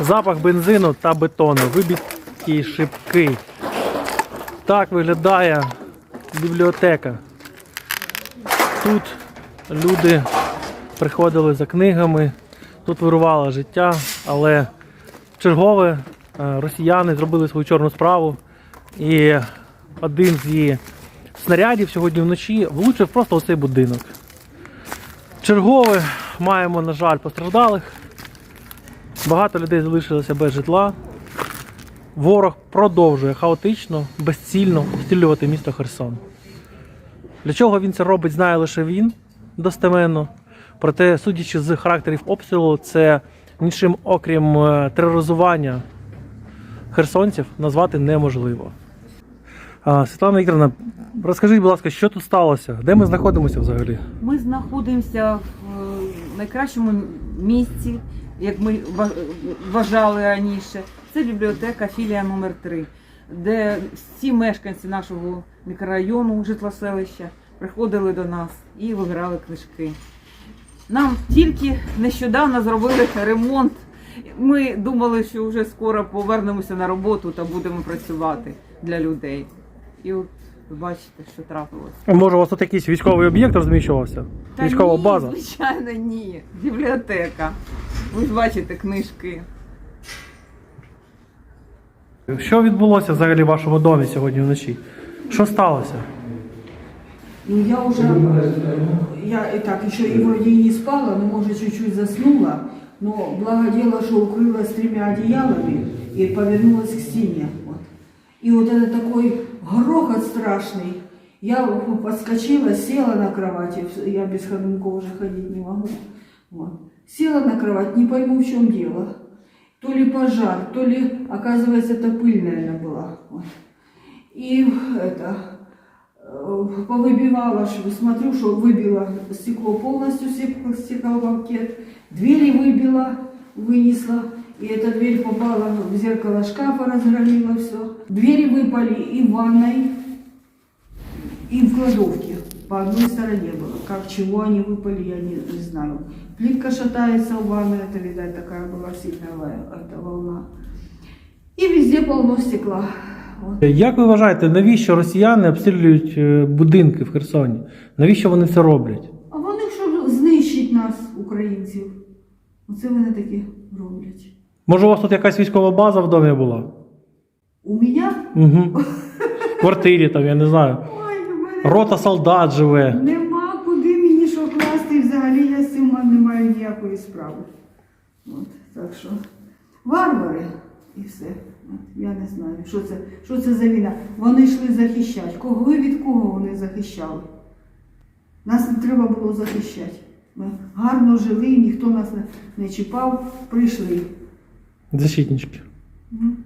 Запах бензину та бетону, вибиті шибки. Так виглядає бібліотека. Тут люди приходили за книгами, тут вирувало життя, але чергове е, росіяни зробили свою чорну справу. І один з її снарядів сьогодні вночі влучив просто у цей будинок. Чергове маємо, на жаль, постраждалих. Багато людей залишилося без житла. Ворог продовжує хаотично, безцільно обстрілювати місто Херсон. Для чого він це робить, знає лише він достеменно. Проте, судячи з характерів обстрілу, це нічим окрім е, тероризування херсонців назвати неможливо. Світлана Вікторовна, розкажіть, будь ласка, що тут сталося? Де ми знаходимося взагалі? Ми знаходимося в е, найкращому місці, як ми ва- вважали раніше. Це бібліотека філія номер 3 де всі мешканці нашого мікрорайону, житлоселища приходили до нас і вибирали книжки. Нам тільки нещодавно зробили ремонт. Ми думали, що вже скоро повернемося на роботу та будемо працювати для людей. І от ви бачите, що трапилось. А Може, у вас тут якийсь військовий об'єкт розміщувався? Та Військова ні, база? Звичайно, ні. Бібліотека. Ви ж бачите книжки. Що відбулося взагалі в вашому домі сьогодні вночі? Що сталося? Ну, я уже, я и так еще и вроде и не спала, но, может, чуть-чуть заснула, но благо дело, что укрылась тремя одеялами и повернулась к стене. Вот. И вот это такой грохот страшный. Я подскочила, села на кровати, я без ходунков уже ходить не могу. Вот. Села на кровать, не пойму, в чем дело. То ли пожар, то ли, оказывается, это пыль, наверное, была. Вот. И это, э, повыбивала, что смотрю, что выбила стекло полностью, стек- стеклопакет, двери выбила, вынесла, и эта дверь попала в зеркало шкафа, разгромила все. Двери выпали и в ванной, и в кладовке. По одной стороне было. Как, чего они выпали, я не, не знаю. Плитка шатается в ванной, это, видать, такая была сильная ва- эта волна. И везде полно стекла. Вот. Як ви вважаєте, навіщо росіяни обстрілюють е, будинки в Херсоні? Навіщо вони це роблять? А вони що знищить нас, українців? Оце вони такі роблять. Може, у вас тут якась військова база в домі була? У мене? Угу. В квартирі там, я не знаю. Рота солдат живе. нема куди мені що класти, і взагалі я з цим не маю ніякої справи. От, так що варвари і все. От, я не знаю, що це, що це за війна. Вони йшли захищати. Кого і від кого вони захищали? Нас не треба було захищати. Ми гарно жили, ніхто нас не, не чіпав, прийшли. Защитнички. Мгм.